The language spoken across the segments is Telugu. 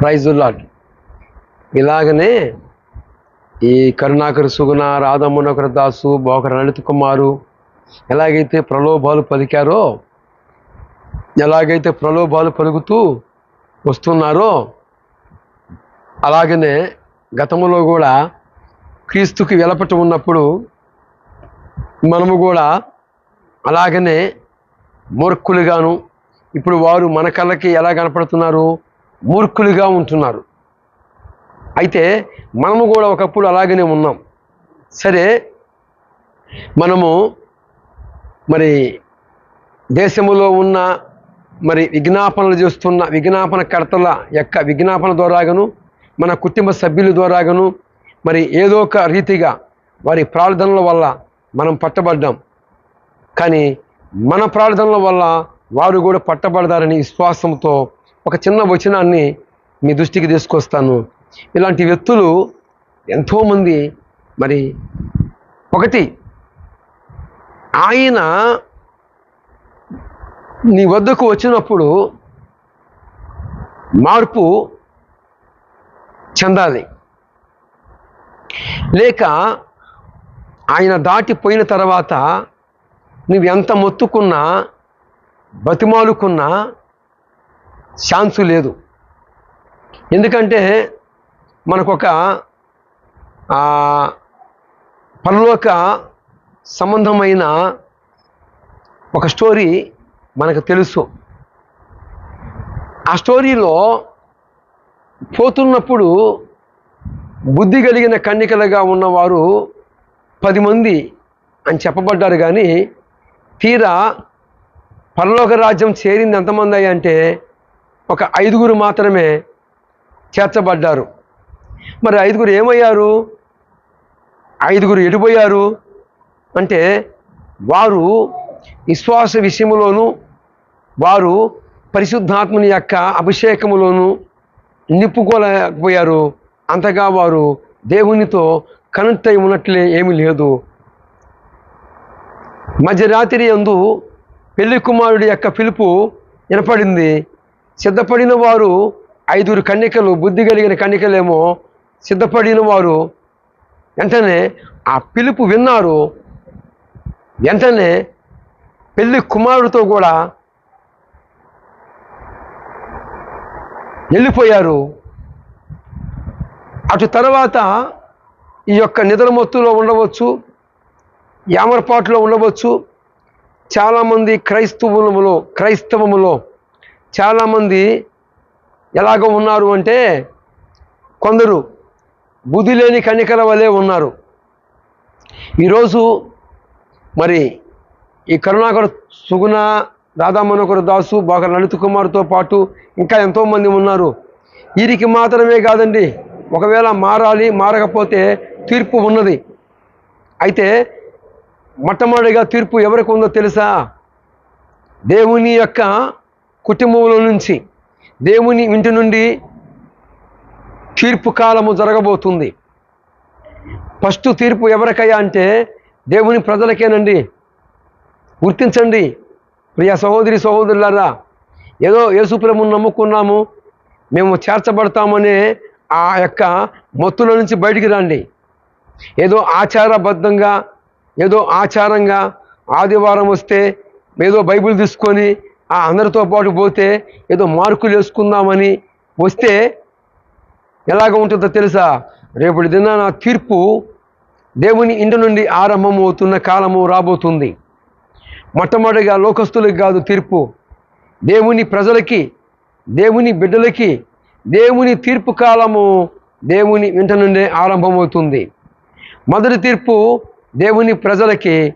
ప్రైజుల్లాడ్ ఇలాగనే ఈ కరుణాకర్ సుగుణ రాధమ్మనొకర దాసు బోకర లలిత కుమారు ఎలాగైతే ప్రలోభాలు పలికారో ఎలాగైతే ప్రలోభాలు పలుకుతూ వస్తున్నారో అలాగనే గతంలో కూడా క్రీస్తుకి వెలపట ఉన్నప్పుడు మనము కూడా అలాగనే మూర్ఖులుగాను ఇప్పుడు వారు మన కళ్ళకి ఎలా కనపడుతున్నారు? మూర్ఖులుగా ఉంటున్నారు. అయితే మనము కూడా ఒకప్పుడు అలాగనే ఉన్నాం. సరే మనము మరి దేశములో ఉన్న మరి విజ్ఞాపనలు చేస్తున్న విజ్ఞాపన కర్తల యొక్క విజ్ఞాపన ద్వారాగను మన కుటుంబ సభ్యుల ద్వారాగను మరి ఏదో ఒక రీతిగా వారి ప్రార్థనల వల్ల మనం పట్టబడ్డాం. కానీ మన ప్రార్థనల వల్ల వారు కూడా పట్టబడతారని విశ్వాసంతో ఒక చిన్న వచనాన్ని మీ దృష్టికి తీసుకొస్తాను. ఇలాంటి వ్యక్తులు ఎంతోమంది మరి ఒకటి ఆయన నీ వద్దకు వచ్చినప్పుడు మార్పు చెందాలి. లేక ఆయన దాటిపోయిన తర్వాత నువ్వు ఎంత మొత్తుకున్నా బతిమాలుకున్నా ఛాన్సు లేదు. ఎందుకంటే మనకొక పరలోక సంబంధమైన ఒక స్టోరీ మనకు తెలుసు. ఆ స్టోరీలో పోతున్నప్పుడు బుద్ధి కలిగిన కన్నికలుగా ఉన్నవారు పది మంది అని చెప్పబడ్డారు కానీ తీరా పరలోక రాజ్యం చేరింది ఎంతమంది అంటే ఒక ఐదుగురు మాత్రమే చేర్చబడ్డారు. మరి ఐదుగురు ఏమయ్యారు? ఐదుగురు ఎడిపోయారు? అంటే వారు విశ్వాస విషయములోను వారు పరిశుద్ధాత్మని యొక్క అభిషేకములోను నిప్పుకోలేకపోయారు అంతగా వారు దేవునితో కనెక్ట్ అయి ఉన్నట్లే ఏమీ లేదు. మధ్యరాత్రి అందు పెళ్ళి కుమారుడి యొక్క పిలుపు వినపడింది. సిద్ధపడిన వారు ఐదుగురు కన్యకలు బుద్ధి కలిగిన కన్యకలేమో సిద్ధపడిన వారు వెంటనే ఆ పిలుపు విన్నారు. వెంటనే పెళ్ళి కుమారుడితో కూడా వెళ్ళిపోయారు. అటు తర్వాత ఈ యొక్క నిద్రమత్తులో ఉండవచ్చు యామరపాటులో ఉండవచ్చు. చాలామంది క్రైస్తవులములో క్రైస్తవములో చాలామంది ఎలాగ ఉన్నారు అంటే కొందరు బుద్ధి లేని కనికల వలె ఉన్నారు. ఈరోజు మరి ఈ కరుణాకర సుగుణ రాధామనోకర దాసు బాగా లలిత కుమార్తో పాటు ఇంకా ఎంతోమంది ఉన్నారు. వీరికి మాత్రమే కాదండి ఒకవేళ మారాలి మారకపోతే తీర్పు ఉన్నది. అయితే మొట్టమొదటిగా తీర్పు ఎవరికి ఉందో తెలుసా? దేవుని యొక్క కుటుంబంలో నుంచి దేవుని ఇంటి నుండి తీర్పు కాలము జరగబోతుంది. ఫస్ట్ తీర్పు ఎవరికయ్యా అంటే దేవుని ప్రజలకేనండి. గుర్తించండి. ప్రియ సహోదరి సహోదరులారా ఏదో యేసుప్రభుని నమ్ముకున్నాము మేము చేర్చబడతామనే ఆ యొక్క మొత్తుల నుంచి బయటికి రండి. ఏదో ఆచారబద్ధంగా ఏదో ఆచారంగా ఆదివారం వస్తే ఏదో బైబిల్ తీసుకొని అందరితో పాటు పోతే ఏదో మార్కులు వేసుకుందామని వస్తే ఎలాగ ఉంటుందో తెలుసా? రేపటి దినాన తీర్పు దేవుని ఇంటి నుండి ఆరంభమవుతున్న కాలము రాబోతుంది. మొట్టమొదటిగా లోకస్తులకు కాదు తీర్పు. దేవుని ప్రజలకి దేవుని బిడ్డలకి దేవుని తీర్పు కాలము దేవుని ఇంట నుండే ఆరంభమవుతుంది. మొదటి తీర్పు దేవుని ప్రజలకి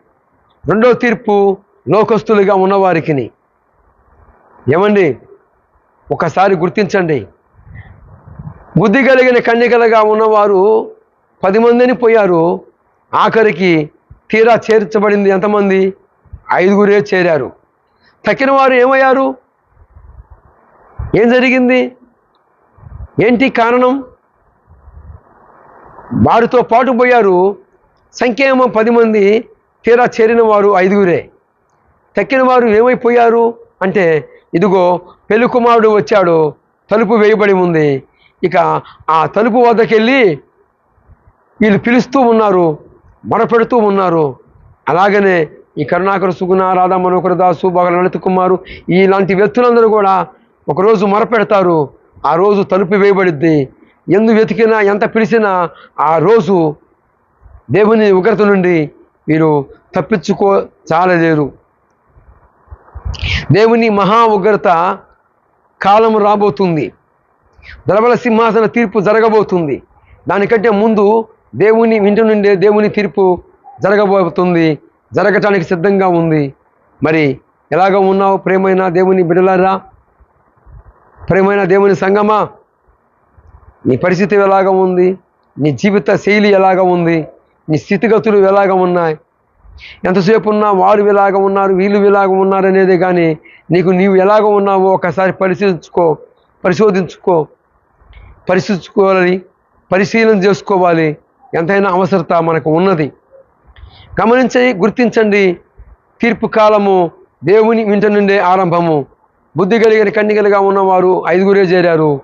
రెండో తీర్పు లోకస్తులుగా ఉన్నవారికి ఏమండి? ఒకసారి గుర్తించండి. బుద్ధి కలిగిన కన్యకలుగా ఉన్నవారు పది మందిని పోయారు. ఆఖరికి తీరా చేర్చబడింది ఎంతమంది? ఐదుగురే చేరారు. తక్కిన వారు ఏమయ్యారు? ఏం జరిగింది? ఏంటి కారణం? వారితో పాటు పోయారు. సంఖ్య పది మంది తీరా చేరిన వారు ఐదుగురే. తక్కిన వారు ఏమైపోయారు? అంటే ఇదిగో పెళ్ళి కుమారుడు వచ్చాడు. తలుపు వేయబడి ఉంది. ఇక ఆ తలుపు వద్దకెళ్ళి వీళ్ళు పిలుస్తూ ఉన్నారు మొరపెడుతూ ఉన్నారు. అలాగనే ఈ కరుణాకర సుగుణ రాధా మనోకర దాసు బగల లలిత కుమారు ఇలాంటి వ్యక్తులందరూ కూడా ఒకరోజు మొరపెడతారు. ఆ రోజు తలుపు వేయబడిద్ది. ఎందు వెతికినా ఎంత పిలిచినా ఆ రోజు దేవుని ఉగ్రత నుండి వీరు తప్పించుకో చాలలేరు. దేవుని మహా ఉగ్రత కాలం రాబోతుంది. దళబల సింహాసన తీర్పు జరగబోతుంది. దానికంటే ముందు దేవుని ఇంటి నుండే దేవుని తీర్పు జరగబోతుంది. జరగటానికి సిద్ధంగా ఉంది. మరి ఎలాగ ఉన్నావు ప్రేమైన దేవుని బిడలారా ప్రేమైన దేవుని సంగమా? నీ పరిస్థితి ఎలాగ ఉంది? నీ జీవిత శైలి ఎలాగ ఉంది? నీ స్థితిగతులు ఎలాగ ఉన్నాయి? ఎంతసేపు ఉన్నా వారు ఇలాగ ఉన్నారు వీళ్ళు ఇలాగ ఉన్నారు అనేది కానీ నీకు నీవు ఎలాగ ఉన్నావో ఒకసారి పరిశీలించుకో పరిశోధించుకో పరిశీలించుకోవాలి పరిశీలన చేసుకోవాలి. ఎంతైనా అవసరత మనకు ఉన్నది. గమనించి గుర్తించండి. తీర్పు కాలము దేవుని ఇంటి నుండే ఆరంభము. బుద్ధి కలిగిన కన్నికలుగా ఉన్నవారు ఐదుగురే చేరారు.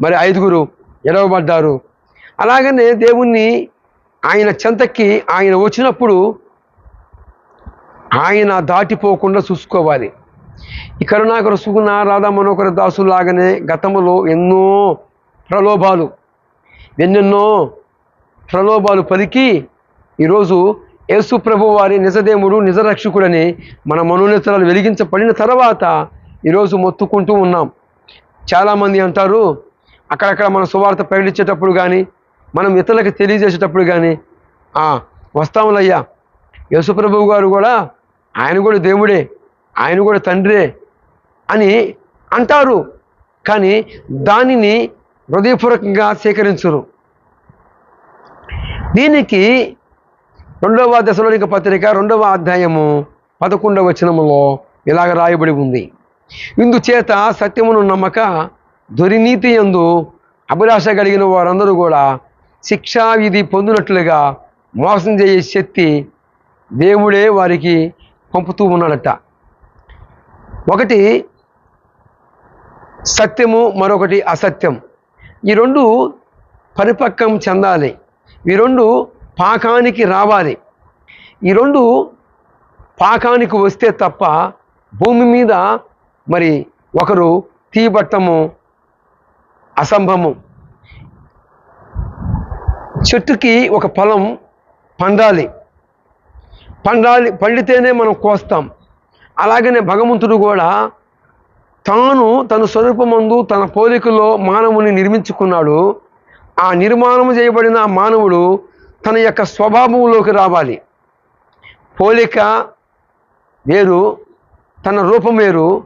మరి ఐదుగురు ఎడవబడ్డారు అలాగనే దేవుణ్ణి ఆయన చెంతకి ఆయన వచ్చినప్పుడు ఆయన దాటిపోకుండా చూసుకోవాలి. ఈ కరుణాకర సుగుణ రాధా మనోకర దాసులాగానే గతంలో ఎన్నో ప్రలోభాలు ఎన్నెన్నో ప్రలోభాలు పలికి ఈరోజు యేసు ప్రభు వారి నిజదేవుడు నిజరక్షకుడని మన మనోనేతరాలు వెలిగించబడిన తర్వాత ఈరోజు మొత్తుకుంటూ ఉన్నాం. చాలామంది అంటారు అక్కడక్కడ మన సువార్త ప్రకటించేటప్పుడు కానీ మనం ఇతరులకు తెలియజేసేటప్పుడు కానీ వస్తాములయ్యా. యేసుప్రభు గారు కూడా ఆయన కూడా దేవుడే ఆయన కూడా తండ్రే అని అంటారు. కానీ దానిని హృదయపూర్వకంగా స్వీకరించరు. దీనికి రెండవ దశలోనిక పత్రిక రెండవ అధ్యాయము పదకొండవ వచనములో ఇలాగ రాయబడి ఉంది. ఇందుచేత సత్యమును నమ్మక దుర్నీతి యందు అభిలాష కలిగిన వారందరూ కూడా శిక్షా విధి పొందినట్లుగా మోసం చేసే శక్తి దేవుడే వారికి పంపుతూ ఉన్నాడట. ఒకటి సత్యము మరొకటి అసత్యం. ఈ రెండు పరిపక్వం చెందాలి. ఈ రెండు పాకానికి రావాలి. ఈ రెండు పాకానికి వస్తే తప్ప భూమి మీద మరి ఒకరు తీపట్టము అసంభము చెట్టుకి ఒక ఫలం పండాలి. పండాలి పండితేనే మనం కోస్తాం. అలాగనే భగవంతుడు కూడా తాను తన స్వరూపమందు తన పోలికలో మానవుని నిర్మించుకున్నాడు. ఆ నిర్మాణం చేయబడిన ఆ మానవుడు తన యొక్క స్వభావంలోకి రావాలి. పోలిక వేరు తన రూపం వేరు.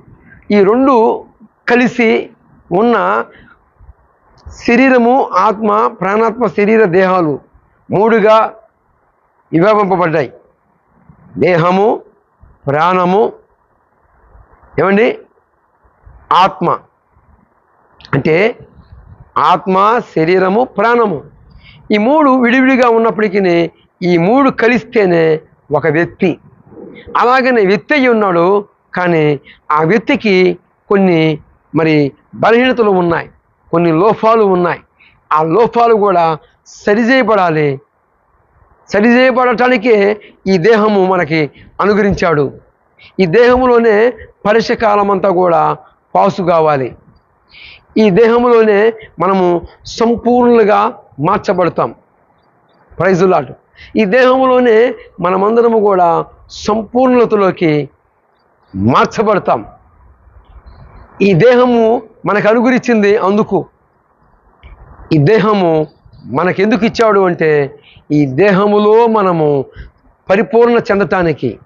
ఈ రెండు కలిసి ఉన్న శరీరము ఆత్మ ప్రాణాత్మ శరీర దేహాలు మూడుగా విభాగింపబడ్డాయి. దేహము ప్రాణము ఏమండి? ఆత్మ. అంటే ఆత్మ శరీరము ప్రాణము. ఈ మూడు విడివిడిగా ఉన్నప్పటికీ ఈ మూడు కలిస్తేనే ఒక వ్యక్తి. అలాగనే వ్యక్తి అయి ఉన్నాడు కానీ ఆ వ్యక్తికి కొన్ని మరి బలహీనతలు ఉన్నాయి కొన్ని లోపాలు ఉన్నాయి. ఆ లోపాలు కూడా సరిచేయబడాలి సరిచేయబడటానికే ఈ దేహము మనకి అనుగ్రహించాడు. ఈ దేహంలోనే పరిశకాలమంతా కూడా పాసు కావాలి. ఈ దేహంలోనే మనము సంపూర్ణంగా మార్చబడతాం. ప్రైజులాట్ ఈ దేహంలోనే మనమందరము కూడా సంపూర్ణతలోకి మార్చబడతాం. ఈ దేహము మనకు అనుగురించింది అందుకు. ఈ దేహము మనకెందుకు ఇచ్చాడు అంటే ఈ దేహములో మనము పరిపూర్ణ చెందటానికి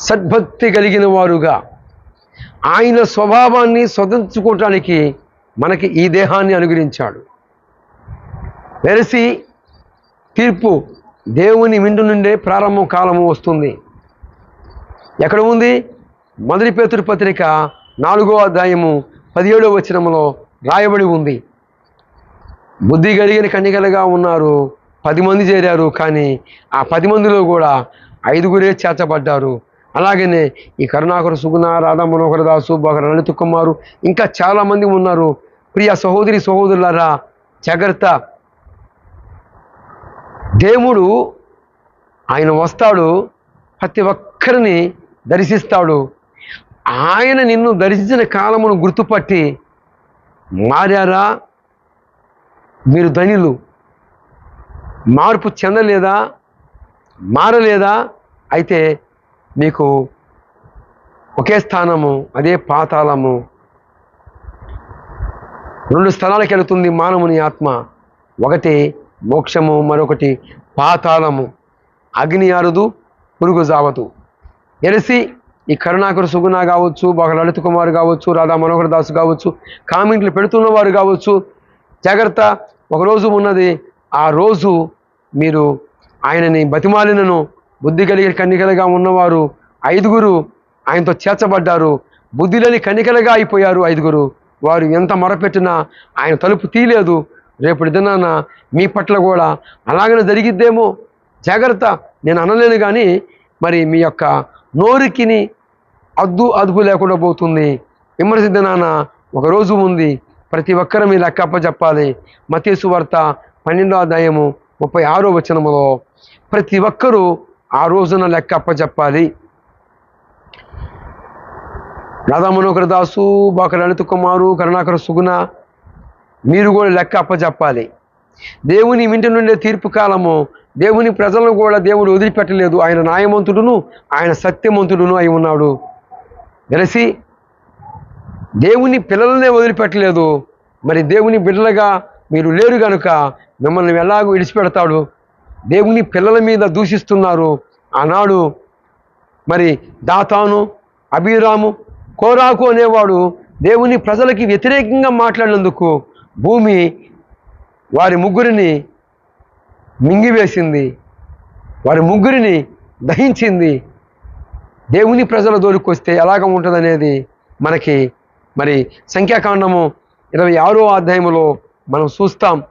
సద్భక్తి కలిగిన వారుగా ఆయన స్వభావాన్ని స్వతంత్రించుకోవటానికి మనకి ఈ దేహాన్ని అనుగ్రహించాడు. వెరసి తీర్పు దేవుని విండు నుండే ప్రారంభం కాలము వస్తుంది. ఎక్కడ ఉంది? మొదటి పేతుడి పత్రిక నాలుగో అధ్యాయము పదిహేడో వచనములో రాయబడి ఉంది. బుద్ధి కలిగిన కన్యకలుగా ఉన్నారు. పది మంది చేరారు కానీ ఆ పది మందిలో కూడా ఐదుగురే చేర్చబడ్డారు. అలాగనే ఈ కరుణాకర సుగుణ రాధా మనోహర దాసు బొగర లలిత కుమారు ఇంకా చాలామంది ఉన్నారు. ప్రియ సహోదరి సహోదరులారా జాగ్రత్త. దేవుడు ఆయన వస్తాడు ప్రతి ఒక్కరిని దర్శిస్తాడు. ఆయన నిన్ను దర్శించిన కాలమును గుర్తుపట్టి మారారా? మీరు ధనిలు మార్పు చెందలేదా మారలేదా? అయితే మీకు ఒకే స్థానము అదే పాతాళము. రెండు స్థలాలకు వెళుతుంది మానవుని ఆత్మ. ఒకటి మోక్షము మరొకటి పాతాళము. అగ్ని అరుదు పురుగు జావదు. ఎలిసి ఈ కరుణాకర సుగుణ కావచ్చు బాగా లలిత కుమార్ కావచ్చు రాధా మనోహర్ దాస్ కావచ్చు కామెంట్లు పెడుతున్నవారు కావచ్చు జాగ్రత్త ఒకరోజు ఉన్నది ఆ రోజు మీరు ఆయనని బతిమాలినను బుద్ధి కలిగిన కన్నికలుగా ఉన్నవారు ఐదుగురు ఆయనతో చేర్చబడ్డారు. బుద్ధి లేని కన్నికలుగా అయిపోయారు ఐదుగురు. వారు ఎంత మొరపెట్టినా ఆయన తలుపు తీయలేదు. రేపటి దినాన మీ పట్ల కూడా అలాగనే జరిగిద్దేమో. జాగ్రత్త నేను అనలేను కానీ మరి మీ యొక్క నోరికిని అద్దు అదుపు లేకుండా పోతుంది. విమర్శ దినాన ఒక రోజు ఉంది. ప్రతి ఒక్కరు మీ లెక్కప్ప చెప్పాలి. మతేసు వార్త పన్నెండో అధ్యాయము ముప్పై ఆరో వచనములో ప్రతి ఒక్కరూ ఆ రోజున లెక్క అప్పచెప్పాలి రాధా మనోహర దాసు బాక లలిత కుమారు కరుణాకర సుగుణ మీరు కూడా లెక్క అప్పచెప్పాలి దేవుని ఇంటి నుండే తీర్పు కాలము దేవుని ప్రజలను కూడా దేవుడు వదిలిపెట్టలేదు. ఆయన న్యాయమంతుడును ఆయన సత్యమంతుడును అయి ఉన్నాడు. తెలిసి దేవుని పిల్లలనే వదిలిపెట్టలేదు. మరి దేవుని బిడ్డలుగా మీరు లేరు గనుక మిమ్మల్ని ఎలాగో విడిచిపెడతాడు? దేవుని పిల్లల మీద దూషిస్తున్నారు. ఆనాడు మరి దాతాను అభిరాము కోరాకు అనేవాడు దేవుని ప్రజలకి వ్యతిరేకంగా మాట్లాడినందుకు భూమి వారి ముగ్గురిని మింగివేసింది. వారి ముగ్గురిని దహించింది. దేవుని ప్రజల దోలికొస్తే ఎలాగ ఉంటుందనేది మనకి మరి సంఖ్యాకాండము ఇరవై ఆరో అధ్యాయములో మనం చూస్తాం.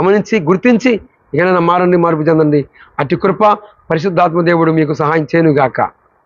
గమనించి గుర్తించి ఇకనైనా మారండి మార్పు చెందండి. అట్టి కృప పరిశుద్ధాత్మ దేవుడు మీకు సహాయం చేయనుగాక.